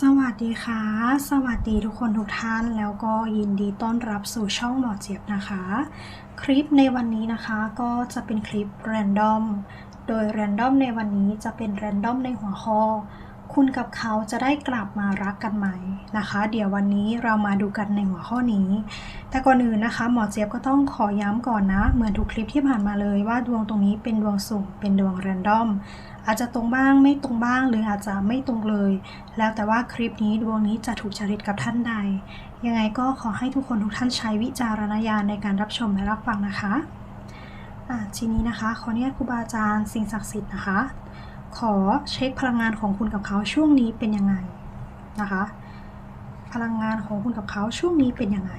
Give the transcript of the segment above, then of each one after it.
สวัสดีค่ะ สวัสดีทุกคนทุกท่าน แล้วก็ยินดีต้อนรับสู่ช่องหมอเจี๊ยบนะคะ คลิปในวันนี้นะคะก็จะเป็นคลิปแรนดอม โดยแรนดอมในวันนี้จะเป็นแรนดอมในหัวข้อ คุณกับเขาจะได้กลับมารักกันไหมนะคะ เดี๋ยววันนี้เรามาดูกันในหัวข้อนี้ แต่ก่อนอื่นนะคะ หมอเจี๊ยบก็ต้องขอย้ำก่อนนะ เหมือนทุกคลิปที่ผ่านมาเลยว่าดวงตรงนี้เป็นดวงสุ่มเป็นดวงแรนดอมอาจจะตรงบ้างไม่ตรงบ้างหรืออาจจะไม่ตรงเลย แล้วแต่ว่าคลิปนี้ดวงนี้จะถูกจริตกับท่านใด ยังไงก็ขอให้ทุกคนทุกท่านใช้วิจารณญาณในการรับชมและรับฟังนะคะอะทีนี้นะคะขออนุญาตครูบาอาจารย์สิ่งศักดิ์สิทธิ์นะคะ ขอเช็คพลังงานของคุณกับเขาช่วงนี้เป็นยังไงนะคะ พลังงานของคุณกับเขาช่วงนี้เป็นยังไง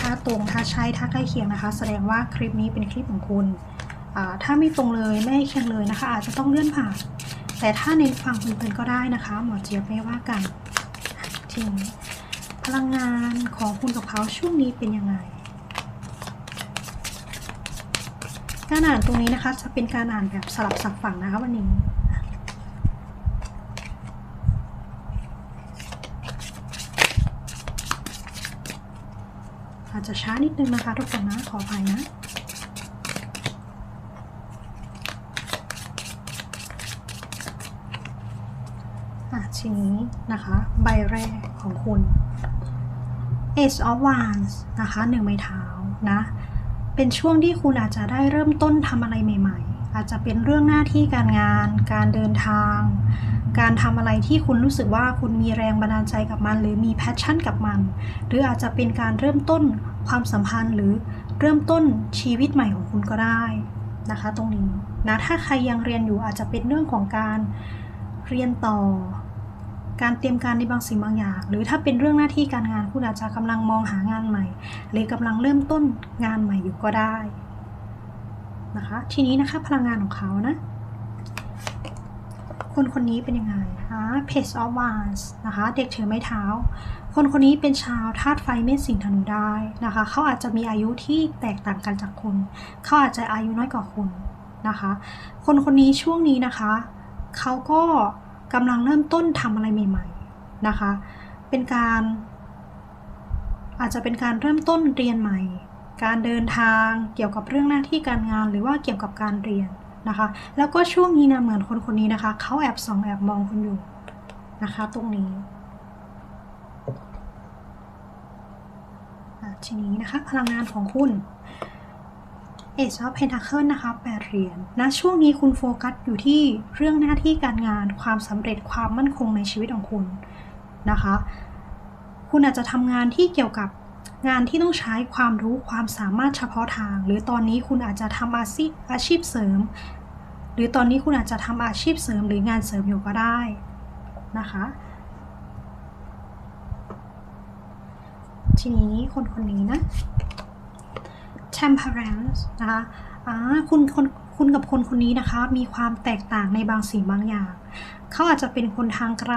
ถ้าตรงถ้าใช่ถ้าใกล้เคียงนะคะ แสดงว่าคลิปนี้เป็นคลิปของคุณ ถ้าไม่ตรงเลยไม่เคียงเลยนะคะ อาจจะต้องเลื่อนผ่าน แต่ถ้าเน้นฟังเพลินๆก็ได้นะคะ หมอเจี๊ยบไม่ว่ากันทีนี้พลังงานของคุณกับเขาช่วงนี้เป็นยังไง การอ่านตรงนี้นะคะจะเป็นการอ่านแบบสลับสับฝั่งนะคะวันนี้ อาจจะช้านิดนึงนะคะ ทุกคนนะ ขออภัยนะอะทีนี้นะคะ ใบแรกของคุณ Ace of Wands นะคะหนึ่งไม้เท้านะ เป็นช่วงที่คุณอาจจะได้เริ่มต้นทำอะไรใหม่ ๆ อาจจะเป็นเรื่องหน้าที่การงาน การเดินทาง การทำอะไรที่คุณรู้สึกว่าคุณมีแรงบันดาลใจกับมัน หรือมีแพชชั่นกับมัน หรืออาจจะเป็นการเริ่มต้นความสัมพันธ์หรือเริ่มต้นชีวิตใหม่ของคุณก็ได้นะคะ ตรงนี้นะถ้าใครยังเรียนอยู่อาจจะเป็นเรื่องของการเรียนต่อ การเตรียมการในบางสิ่งบางอย่าง หรือถ้าเป็นเรื่องหน้าที่การงานคุณอาจจะกำลังมองหางานใหม่ หรือกำลังเริ่มต้นงานใหม่อยู่ก็ได้นะคะ ทีนี้นะคะพลังงานของเขานะ คนคนนี้เป็นยังไงคะ Page of Wands นะคะ เด็กถือไม้เท้า คนคนนี้เป็นชาวธาตุไฟเมษสิงธนูได้นะคะ เขาอาจจะมีอายุที่แตกต่างกันจากคุณ เขาอาจจะอายุน้อยกว่าคุณนะคะ คนคนนี้ช่วงนี้นะคะ เขาก็กำลังเริ่มต้นทำอะไรใหม่ ๆนะคะ เป็นการ อาจจะเป็นการเริ่มต้นเรียนใหม่ การเดินทางเกี่ยวกับเรื่องหน้าที่การงานหรือว่าเกี่ยวกับการเรียน นะคะ แล้วก็ช่วงนี้นะเหมือนคนคนนี้นะคะเขาแอบส่องแอบมองคุณอยู่นะคะ ตรงนี้ทีนี้นะคะพลังงานของคุณเอชอ p เพนท c เคิลนะคะแปดเหรียญนะช่วงนี้คุณโฟกัสอยู่ที่เรื่องหน้าที่การงาน ความสำเร็จความมั่นคงในชีวิตของคุณนะคะ คุณอาจจะทำงานที่เกี่ยวกับ งานที่ต้องใช้ความรู้ความสามารถเฉพาะทาง หรือตอนนี้คุณอาจจะทำอาชีพอาชีพเสริม หรือตอนนี้คุณอาจจะทำอาชีพเสริมหรืองานเสริมอยู่ก็ได้นะคะทีนี้คนคนนี้นะ temperance นะคะอ่าคุณคน คุณกับคนคนนี้นะคะ มีความแตกต่างในบางสิ่งบางอย่าง เขาอาจจะเป็นคนทางไกล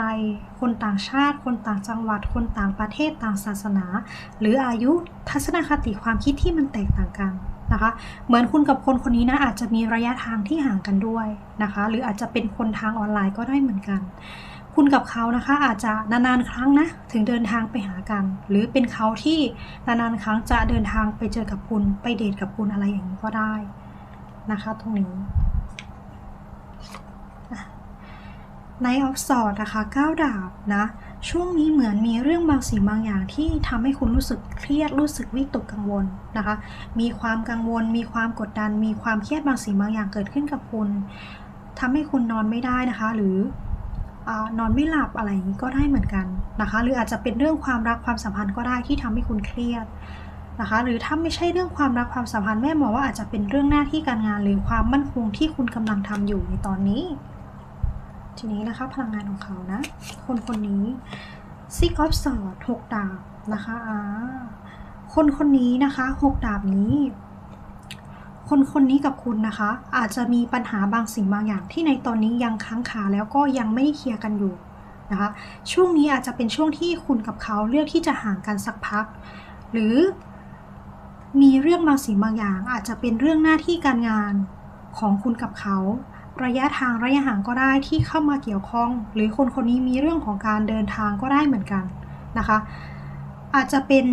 คนต่างชาติ คนต่างจังหวัด คนต่างประเทศ ต่างศาสนา หรืออายุทัศนคติความคิดที่มันแตกต่างกันนะคะ เหมือนคุณกับคนคนนี้นะอาจจะมีระยะทางที่ห่างกันด้วยนะคะ หรืออาจจะเป็นคนทางออนไลน์ก็ได้เหมือนกัน คุณกับเขานะคะอาจจะนานๆครั้งนะถึงเดินทางไปหากัน หรือเป็นเขาที่นานๆครั้งจะเดินทางไปเจอกับคุณไปเดทกับคุณอะไรอย่างนี้ก็ได้ นะคะตรงนี้ในออฟสอดนะคะก้าวดาบนะ ช่วงนี้เหมือนมีเรื่องบางสิ่งบางอย่างที่ทำให้คุณรู้สึกเครียดรู้สึกวิตกกังวลนะคะ มีความกังวล มีความกดดัน มีความเครียดบางสิ่งบางอย่างเกิดขึ้นกับคุณทำให้คุณนอนไม่ได้นะคะ หรือนอนไม่หลับอะไรก็ได้เหมือนกันนะคะ หรืออาจจะเป็นเรื่องความรักความสัมพันธ์ก็ได้ที่ทำให้คุณเครียด นะคะ หรือถ้าไม่ใช่เรื่องความรักความสัมพันธ์แม่มองว่าอาจจะเป็นเรื่องหน้าที่การงาน หรือความมั่นคงที่คุณกำลังทำอยู่ในตอนนี้ ทีนี้นะคะ พลังงานของเขานะ คนคนนี้ซิกออฟสอดหกดาบนะคะอ่าคนคนนี้นะคะหกดาบนี้คนคนนี้กับคุณนะคะ อาจจะมีปัญหาบางสิ่งบางอย่างที่ในตอนนี้ยังค้างคาแล้วก็ยังไม่ได้เคลียร์กันอยู่นะคะ ช่วงนี้อาจจะเป็นช่วงที่คุณกับเขาเลือกที่จะห่างกันสักพัก หรือ มีเรื่องบางสิ่งบางอย่างอาจจะเป็นเรื่องหน้าที่การงานของคุณกับเขา ระยะทางระยะห่างก็ได้ที่เข้ามาเกี่ยวข้อง หรือคนคนนี้มีเรื่องของการเดินทางก็ได้เหมือนกันนะคะ อาจจะเป็น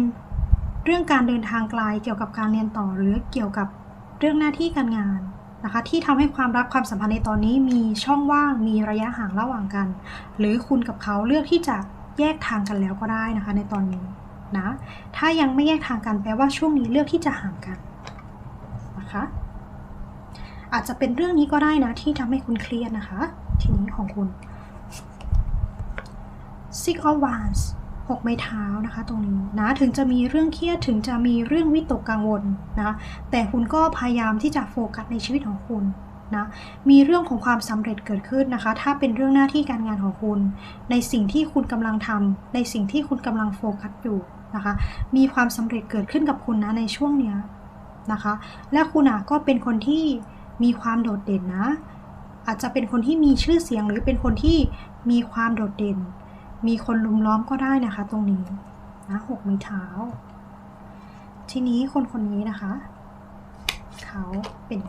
เรื่องการเดินทางไกลเกี่ยวกับการเรียนต่อหรือเกี่ยวกับเรื่องหน้าที่การงานนะคะที่ทำให้ความรักความสัมพันธ์ในตอนนี้มีช่องว่างมีระยะห่างระหว่างกัน หรือคุณกับเขาเลือกที่จะแยกทางกันแล้วก็ได้นะคะ ในตอนนี้ นะ ถ้ายังไม่แยกทางกันแปลว่าช่วงนี้เลือกที่จะห่างกันนะคะอาจจะเป็นเรื่องนี้ก็ได้นะที่ทำให้คุณเครียดนะคะ ทีนี้ของคุณ Six of Wands หกไม้เท้านะคะ ตรงนี้นะถึงจะมีเรื่องเครียดถึงจะมีเรื่องวิตกกังวลนะแต่คุณก็พยายามที่จะโฟกัสในชีวิตของคุณนะมีเรื่องของความสำเร็จเกิดขึ้นนะคะ ถ้าเป็นเรื่องหน้าที่การงานของคุณ ในสิ่งที่คุณกำลังทำในสิ่งที่คุณกำลังโฟกัสอยู่ นะคะ มีความสำเร็จเกิดขึ้นกับคุณนะในช่วงเนี้ยนะคะ และคุณอะก็เป็นคนที่มีความโดดเด่นนะ อาจจะเป็นคนที่มีชื่อเสียงหรือเป็นคนที่มีความโดดเด่น มีคนลุมล้อมก็ได้นะคะ ตรงนี้นะหกไม้เท้า ทีนี้คนคนนี้นะคะ เขาเป็น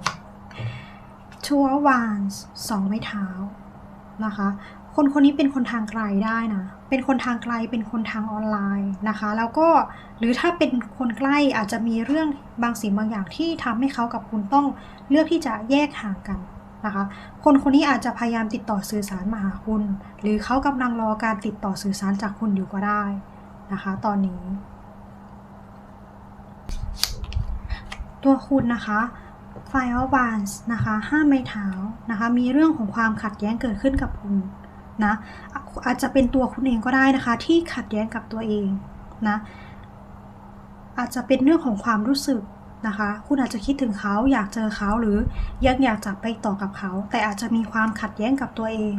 ชัววานสองไม้เท้า นะคะ คนคนนี้เป็นคนทางไกลได้นะ เป็นคนทางไกล เป็นคนทางออนไลน์นะคะ แล้วก็หรือถ้าเป็นคนใกล้อาจจะมีเรื่องบางสิ่งบางอย่างที่ทำให้เขากับคุณต้องเลือกที่จะแยกห่างกันนะคะ คนคนนี้อาจจะพยายามติดต่อสื่อสารมาหาคุณ หรือเขากำลังรอการติดต่อสื่อสารจากคุณอยู่ก็ได้นะคะ ตอนนี้ ตัวคุณนะคะ Fire b a n s นะคะห้าไม้เท้านะคะมีเรื่องของความขัดแย้งเกิดขึ้นกับคุณนะอาจจะเป็นตัวคุณเองก็ได้นะคะ ที่ขัดแย้งกับตัวเองนะอาจจะเป็นเรื่องของความรู้สึกนะคะ คุณอาจจะคิดถึงเขาอยากเจอเขาหรือยังอยากจะไปต่อกับเขา แต่อาจจะมีความขัดแย้งกับตัวเอง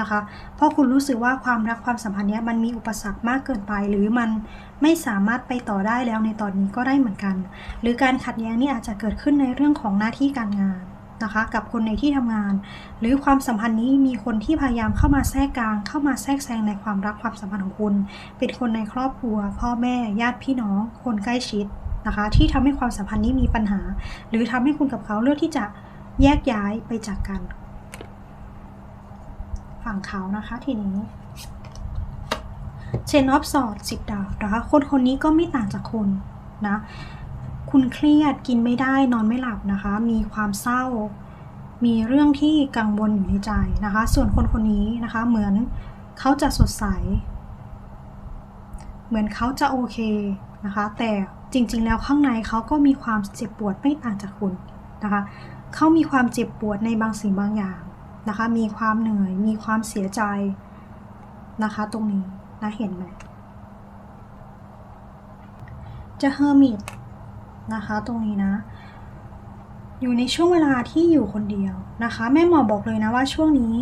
นะคะ เพราะคุณรู้สึกว่าความรักความสัมพันธ์นี้มันมีอุปสรรคมากเกินไป หรือมันไม่สามารถไปต่อได้แล้วในตอนนี้ก็ได้เหมือนกัน หรือการขัดแย้งนี่อาจจะเกิดขึ้นในเรื่องของหน้าที่การงานนะคะ กับคนในที่ทำงาน หรือความสัมพันธ์นี้มีคนที่พยายามเข้ามาแทรกกลาง เข้ามาแทรกแซงในความรักความสัมพันธ์ของคุณเป็นคนในครอบครัว พ่อแม่ญาติพี่น้อง คนใกล้ชิดนะคะ ที่ทำให้ความสัมพันธ์นี้มีปัญหา หรือทำให้คุณกับเขาเลือกที่จะแยกย้ายไปจากกัน ฝั่งเขานะคะทีนี้เชนอฟสอดสิบดาวนะคะ คนคนนี้ก็ไม่ต่างจากคุณนะ คุณเครียดกินไม่ได้นอนไม่หลับนะคะ มีความเศร้า มีเรื่องที่กังวลอยู่ในใจนะคะ ส่วนคนคนนี้นะคะเหมือนเขาจะสดใส เหมือนเขาจะโอเคนะคะ แต่จริงๆ แล้วข้างในเขาก็มีความเจ็บปวดไม่ต่างจากคุณนะคะ เขามีความเจ็บปวดในบางสิ่งบางอย่าง นะคะ มีความเหนื่อย มีความเสียใจนะคะ ตรงนี้นะเห็นไหมจะเฮอร์มิตนะคะตรงนี้นะ อยู่ในช่วงเวลาที่อยู่คนเดียวนะคะ แม่หมอบอกเลยนะว่าช่วงนี้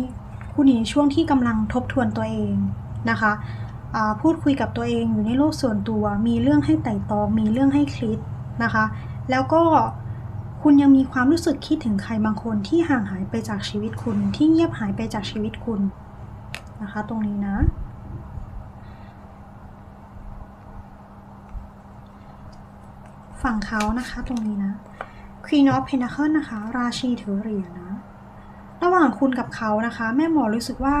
คุณอยู่ในช่วงที่กำลังทบทวนตัวเองนะคะพูดคุยกับตัวเองอยู่ในโลกส่วนตัว มีเรื่องให้ไต่ตอง มีเรื่องให้คิดนะคะ แล้วก็ คุณยังมีความรู้สึกคิดถึงใครบางคนที่ห่างหายไปจากชีวิตคุณ ที่เงียบหายไปจากชีวิตคุณนะคะ ตรงนี้นะ ฝั่งเขานะคะ ตรงนี้นะ Queen of Pentacles นะคะ ราชีถือเหรียญนะ ระหว่างคุณกับเขานะคะ แม่หมอรู้สึกว่า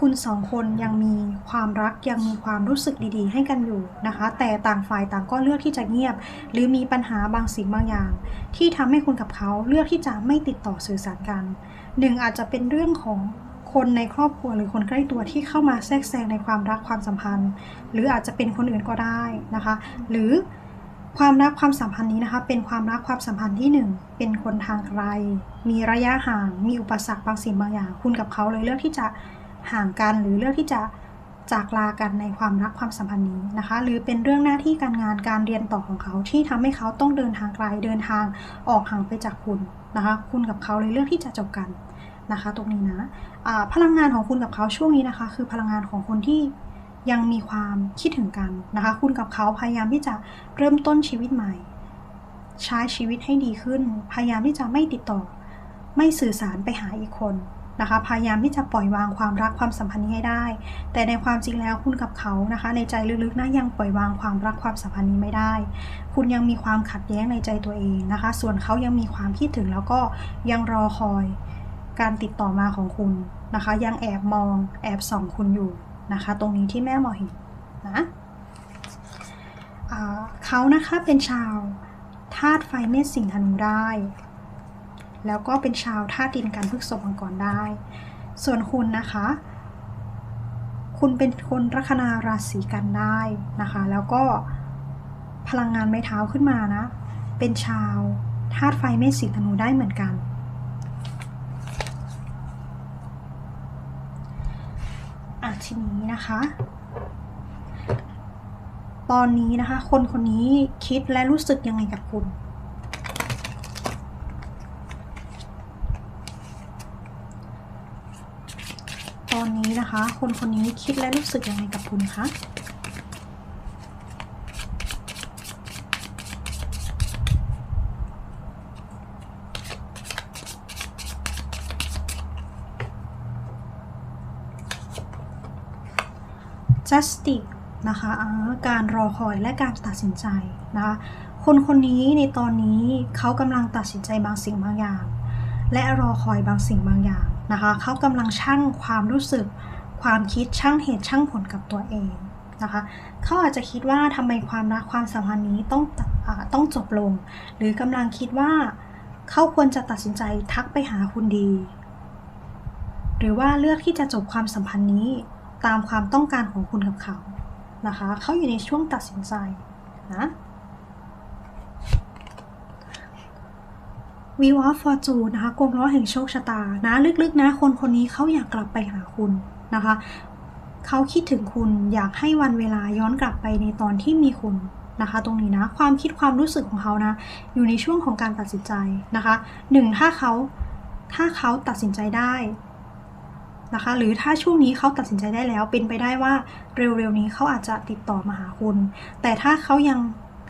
คุณสองคนยังมีความรักยังมีความรู้สึกดีๆ ให้กันอยู่นะคะ แต่ต่างฝ่ายต่างก็เลือกที่จะเงียบ หรือมีปัญหาบางสิ่งบางอย่าง ที่ทำให้คุณกับเขาเลือกที่จะไม่ติดต่อสื่อสารกันหนึ่งอาจจะเป็นเรื่องของคนในครอบครัวหรือคนใกล้ตัวที่เข้ามาแทรกแซงในความรักความสัมพันธ์ หรืออาจจะเป็นคนอื่นก็ได้นะคะ หรือความรักความสัมพันธ์นี้นะคะ เป็นความรักความสัมพันธ์ที่ 1 เป็นคนทางไกล มีระยะห่าง มีอุปสรรคบางสิ่งบางอย่าง คุณกับเขาเลยเลือกที่จะ ห่างกันหรือเลือกที่จะจากลากันในความรักความสัมพันธ์นี้นะคะ หรือเป็นเรื่องหน้าที่การงานการเรียนต่อของเขาที่ทำให้เขาต้องเดินทางไกลเดินทางออกห่างไปจากคุณนะคะ คุณกับเขาเลยเลือกที่จะจบกันนะคะ ตรงนี้นะะพลังงานของคุณกับเขาช่วงนี้นะคะ คือพลังงานของคนที่ยังมีความคิดถึงกันนะคะ คุณกับเขาพยายามที่จะเริ่มต้นชีวิตใหม่ ใช้ชีวิตให้ดีขึ้น พยายามที่จะไม่ติดต่อ ไม่สื่อสารไปหาอีกคน นะคะ พยายามที่จะปล่อยวางความรักความสัมพันธ์นี้ให้ได้ แต่ในความจริงแล้วคุณกับเขานะคะ ในใจลึกๆนะยังปล่อยวางความรักความสัมพันธ์นี้ไม่ได้ คุณยังมีความขัดแย้งในใจตัวเองนะคะ ส่วนเขายังมีความคิดถึงแล้วก็ยังรอคอยการติดต่อมาของคุณนะคะ ยังแอบมองแอบส่องคุณอยู่นะคะ ตรงนี้ที่แม่หมอเห็นนะเขานะคะเป็นชาวธาตุไฟเมษสิงห์ธนูได้ แล้วก็เป็นชาวธาตุดินกันพฤกษภมังกรได้ ส่วนคุณนะคะ คุณเป็นคนลัคนาราศีกันได้นะคะ แล้วก็พลังงานไม้เท้าขึ้นมานะ เป็นชาวธาตุไฟเมษสิงธนูได้เหมือนกัน อะทีนี้นะคะ ตอนนี้นะคะ คนคนนี้คิดและรู้สึกยังไงกับคุณ ตอ นะคะ คนคนนี้คิดและรู้สึกยังไงกับคุณคะ justice นะคะการรอคอยและการตัดสินใจนะคะคนคนนี้ในตอนนี้เขากำลังตัดสินใจบางสิ่งบางอย่าง และรอคอยบางสิ่งบางอย่าง นะคะเขากำลังชั่งความรู้สึก ความคิดชั่งเหตุชั่งผลกับตัวเองนะคะเขาอาจจะคิดว่าทำไมความรักความสัมพันธ์นี้ต้องอต้องจบลง หรือกำลังคิดว่าเขาควรจะตัดสินใจทักไปหาคุณดี หรือว่าเลือกที่จะจบความสัมพันธ์นี้ตามความต้องการของคุณกับเขานะคะเขาอยู่ในช่วงตัดสินใจนะ Wheel of Fortune นะคะกลมล้อแห่งโชคชะตานะ ลึกๆนะ คนคนนี้เขาอยากกลับไปหาคุณนะคะ เขาคิดถึงคุณอยากให้วันเวลาย้อนกลับไปในตอนที่มีคุณนะคะ ตรงนี้นะ ความคิดความรู้สึกของเขานะ อยู่ในช่วงของการตัดสินใจนะคะหนึ่งถ้าเขาถ้าเขาตัดสินใจได้นะคะ หรือถ้าช่วงนี้เขาตัดสินใจได้แล้ว เป็นไปได้ว่าเร็วๆนี้เขาอาจจะติดต่อมาหาคุณ แต่ถ้าเขายัง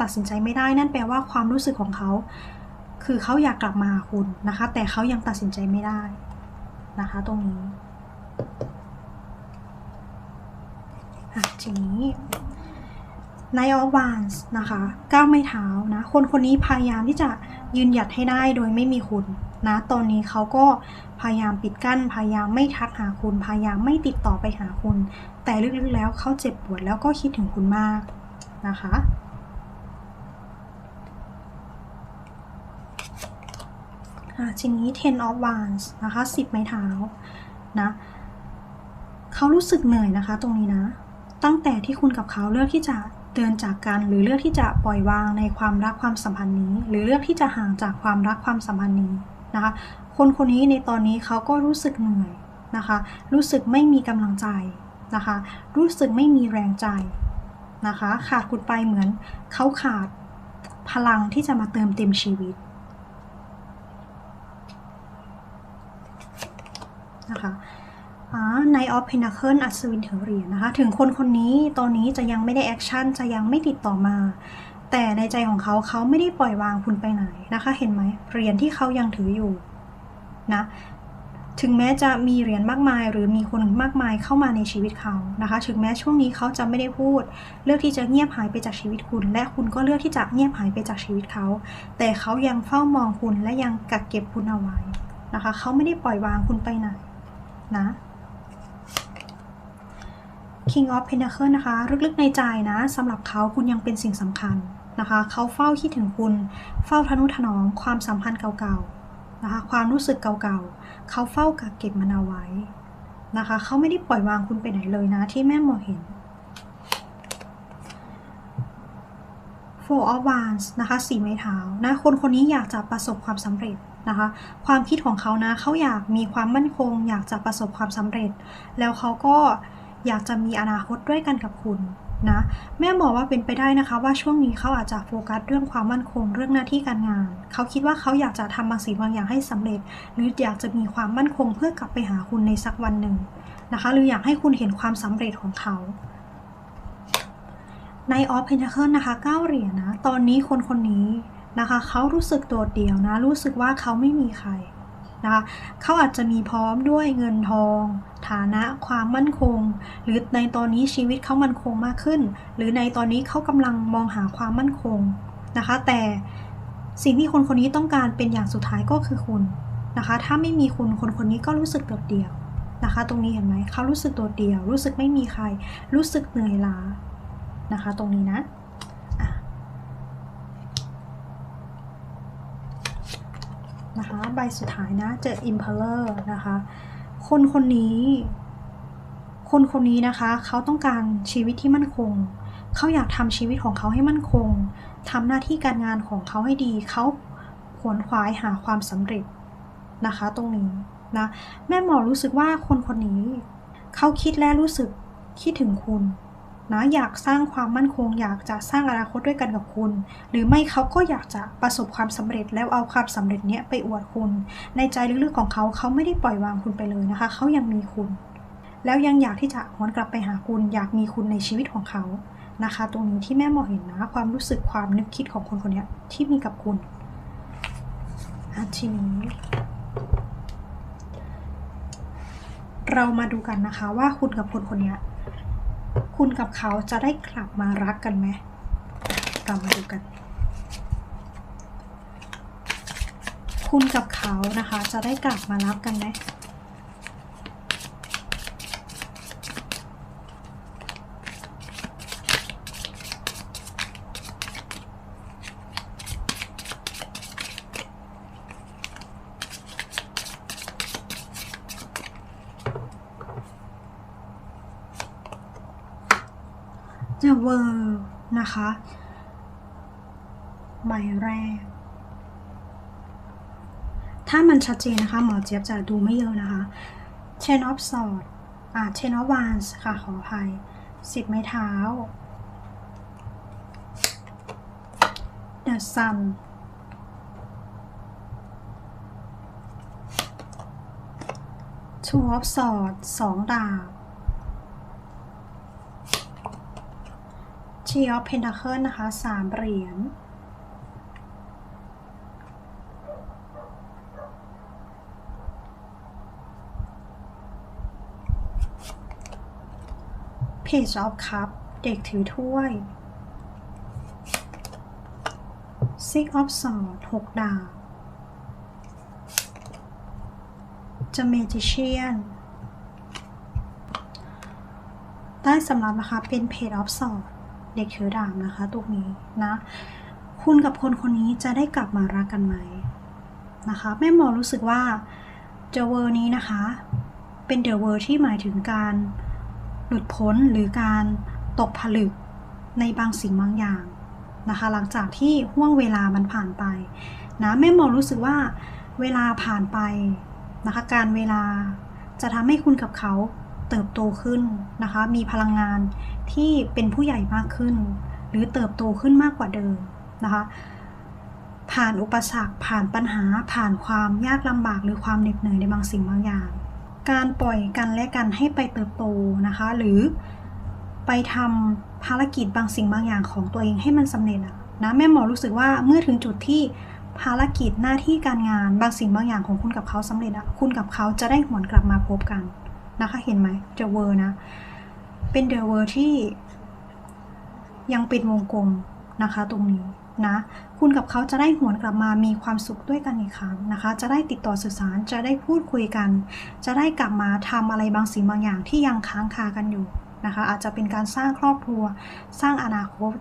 ตัดสินใจไม่ได้นั่นแปลว่าความรู้สึกของเขา คือเขาอยากกลับมาหาคุณนะคะ แต่เขายังตัดสินใจไม่ได้นะคะ ตรงนี้อะทีนี้ Knight of Wands นะคะก้าวไม่เท้านะ คนคนนี้พยายามที่จะยืนหยัดให้ได้โดยไม่มีคุณนะ ตอนนี้เขาก็พยายามปิดกั้น พยายามไม่ทักหาคุณ พยายามไม่ติดต่อไปหาคุณ แต่ลึกๆแล้วเขาเจ็บปวดแล้วก็คิดถึงคุณมากนะคะ อะทีนี้ Ten of Wands นะคะ10ไม้เท้านะเขารู้สึกเหนื่อยนะคะตรงนี้นะ ตั้งแต่ที่คุณกับเขาเลือกที่จะเดินจากกัน หรือเลือกที่จะปล่อยวางในความรักความสัมพันธ์นี้ หรือเลือกที่จะห่างจากความรักความสัมพันธ์นี้นะคะ คนคนนี้ในตอนนี้เขาก็รู้สึกเหนื่อยนะคะ รู้สึกไม่มีกำลังใจนะคะ รู้สึกไม่มีแรงใจนะคะ ขาดคุณไปเหมือนเขาขาดพลังที่จะมาเติมเต็มชีวิต นะคะในออฟเพน a เคิลอัศวินถือเหรียญนะคะ ถึงคนคนนี้ตอนนี้จะยังไม่ได้แอคชั่น จะยังไม่ติดต่อมา แต่ในใจของเขาเขาไม่ได้ปล่อยวางคุณไปไหนนะคะ เห็นไหมเหรียญที่เขายังถืออยู่นะถึงแม้จะมีเหรียญมากมาย หรือมีคนมากมายเข้ามาในชีวิตเขานะคะ ถึงแม้ช่วงนี้เขาจะไม่ได้พูด เลือกที่จะเงียบหายไปจากชีวิตคุณ และคุณก็เลือกที่จะเงียบหายไปจากชีวิตเขา แต่เขายังเฝ้ามองคุณและยังกักเก็บคุณเอาไว้นะคะ เขาไม่ได้ปล่อยวางคุณไปไหน นะ King of Pentacle นะคะ ลึกๆในใจนะสำหรับเขาคุณยังเป็นสิ่งสำคัญนะคะ เขาเฝ้าคิดถึงคุณ เฝ้าทนุถนอมความสัมพันธ์เก่าๆนะคะ ความรู้สึกเก่าๆ เขาเฝ้ากักเก็บมันเอาไว้นะคะ เขาไม่ได้ปล่อยวางคุณไปไหนเลยนะ ที่แม่หมอเห็น Four of Wands นะคะ สีไม้เท้านะ คนคนนี้อยากจะประสบความสำเร็จ นะคะ ความคิดของเขานะเขาอยากมีความมั่นคง อยากจะประสบความสำเร็จ แล้วเขาก็อยากจะมีอนาคตด้วยกันกับคุณนะ แม่บอกว่าเป็นไปได้นะคะ ว่าช่วงนี้เขาอาจจะโฟกัสเรื่องความมั่นคงเรื่องหน้าที่การงาน เขาคิดว่าเขาอยากจะทำบางสิ่งบางอย่างให้สำเร็จ หรืออยากจะมีความมั่นคงเพื่อกลับไปหาคุณในสักวันหนึ่งนะคะ หรืออยากให้คุณเห็นความสำเร็จของเขาในออฟเพนทาเคิลนะคะเก้าเหรียญนะ ตอนนี้คนคนนี้ นะคะเขารู้สึกโดดเดี่ยวนะรู้สึกว่าเขาไม่มีใครนะคะเขาอาจจะมีพร้อมด้วยเงินทอง ฐานะความมั่นคง หรือในตอนนี้ชีวิตเขามั่นคงมากขึ้น หรือในตอนนี้เขากำลังมองหาความมั่นคงนะคะ แต่สิ่งที่คนคนนี้ต้องการเป็นอย่างสุดท้ายก็คือคุณนะคะ ถ้าไม่มีคุณคนคนนี้ก็รู้สึกโดดเดี่ยวนะคะ ตรงนี้เห็นไหมเขารู้สึกโดดเดี่ยว รู้สึกไม่มีใคร รู้สึกเหนื่อยล้านะคะ ตรงนี้นะอะนะคะ ใบสุดท้ายนะ เจอ Impaler นะคะ คนคนนี้ คนคนนี้นะคะ เขาต้องการชีวิตที่มั่นคง เขาอยากทำชีวิตของเขาให้มั่นคงทำหน้าที่การงานของเขาให้ดี เขาขวนขวายหาความสำเร็จนะคะ ตรงนี้นะ แม่หมอรู้สึกว่าคนคนนี้ เขาคิดและรู้สึกคิดถึงคุณ นะอยากสร้างความมั่นคง อยากจะสร้างอนาคตด้วยกันกับคุณ หรือไม่เขาก็อยากจะประสบความสำเร็จแล้วเอาความสำเร็จเนี้ยไปอวดคุณ ในใจลึกๆของเขาเขาไม่ได้ปล่อยวางคุณไปเลยนะคะ เขายังมีคุณ แล้วยังอยากที่จะหวนกลับไปหาคุณ อยากมีคุณในชีวิตของเขานะคะ ตรงนี้ที่แม่มอเห็นนะความรู้สึกความนึกคิดของคนคนนี้ที่มีกับคุณอะทีนี้เรามาดูกันนะคะว่าคุณกับคนคนนี้ คุณกับเขาจะได้กลับมารักกันไหมเรามาดูกัน คุณกับเขานะคะ จะได้กลับมารักกันไหม จะเวอร์ นะคะ ใบแรก ถ้ามันชัดเจนนะคะ หมอเจี๊ยบจะดูไม่เยอะนะคะ Chain of sword อ่า Chain of Wands ค่ะ ขออภัยสิบไม้เท้า The Sun Two of Swords สองดาบ ชีออฟเพนทาเคิลนะคะสามเหรียญเพจออฟคัพเด็กถือถ้วยซิกออฟสอดหกดาบจะเมจิเชียนได้สำหรับนะคะเป็นเพจออฟสอด เด็กถือดาบนะคะ ตรงนี้นะ คุณกับคนคนนี้จะได้กลับมารักกันไหมนะคะ แม่หมอรู้สึกว่าเจอเวอร์นี้นะคะ เป็นเดอะเวอร์ที่หมายถึงการหลุดพ้นหรือการตกผลึกในบางสิ่งบางอย่างนะคะ หลังจากที่ห่วงเวลามันผ่านไปนะแม่หมอรู้สึกว่าเวลาผ่านไปนะคะ การเวลาจะทำให้คุณกับเขา เติบโตขึ้นนะคะ มีพลังงานที่เป็นผู้ใหญ่มากขึ้น หรือเติบโตขึ้นมากกว่าเดิมนะคะ ผ่านอุปสรรค ผ่านปัญหา ผ่านความยากลำบากหรือความเหน็ดเหนื่อยในบางสิ่งบางอย่าง การปล่อยกันและกันให้ไปเติบโตนะคะ หรือไปทำภารกิจบางสิ่งบางอย่างของตัวเองให้มันสำเร็จนะแม่หมอรู้สึกว่าเมื่อถึงจุดที่ภารกิจหน้าที่การงานบางสิ่งบางอย่างของคุณกับเขาสำเร็จอะคุณกับเขาจะได้หวนกลับมาพบกัน นะคะ เห็นไหมเดอะเวอร์นะ เป็นเดอะเวอร์ที่ยังเป็นวงกลมนะคะตรงนี้นะ คุณกับเขาจะได้หวนกลับมามีความสุขด้วยกันอีกครั้งนะคะ จะได้ติดต่อสื่อสาร จะได้พูดคุยกัน จะได้กลับมาทำอะไรบางสิ่งบางอย่างที่ยังค้างคากันอยู่นะคะ อาจจะเป็นการสร้างครอบครัว สร้างอนาคต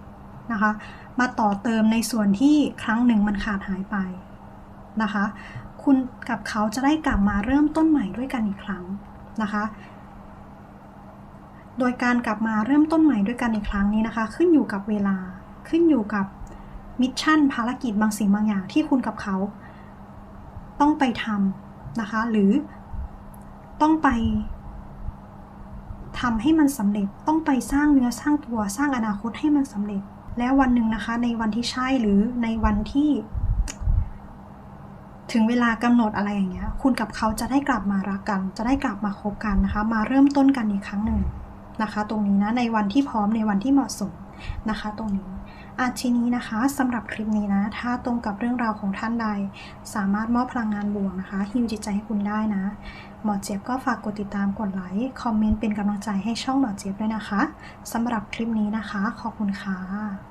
นะคะ มาต่อเติมในส่วนที่ครั้งหนึ่งมันขาดหายไปนะคะ คุณกับเขาจะได้กลับมาเริ่มต้นใหม่ด้วยกันอีกครั้ง นะคะ โดยการกลับมาเริ่มต้นใหม่ด้วยกันอีกครั้งนี้นะคะ ขึ้นอยู่กับเวลาขึ้นอยู่กับมิชชั่นภารกิจบางสิ่งบางอย่างที่คุณกับเขาต้องไปทำนะคะ หรือต้องไปทำให้มันสำเร็จต้องไปสร้างเนื้อสร้างตัวสร้างอนาคตให้มันสำเร็จ แล้ววันหนึ่งนะคะ ในวันที่ใช่หรือในวันที่ ถึงเวลากำหนดอะไรอย่างเงี้ย คุณกับเขาจะได้กลับมารักกัน จะได้กลับมาคบกันนะคะ มาเริ่มต้นกันอีกครั้งหนึ่งนะคะ ตรงนี้นะในวันที่พร้อมในวันที่เหมาะสมนะคะ ตรงนี้อาทีนี้นะคะสำหรับคลิปนี้นะ ถ้าตรงกับเรื่องราวของท่านใด สามารถมอบพลังงานบวกนะคะฮิวจิตใจให้คุณได้นะ หมอเจี๊ยบก็ฝากกดติดตามกดไลค์คอมเมนต์เป็นกำลังใจให้ช่องหมอเจี๊ยบด้วยนะคะสำหรับคลิปนี้นะคะ ขอบคุณค่ะ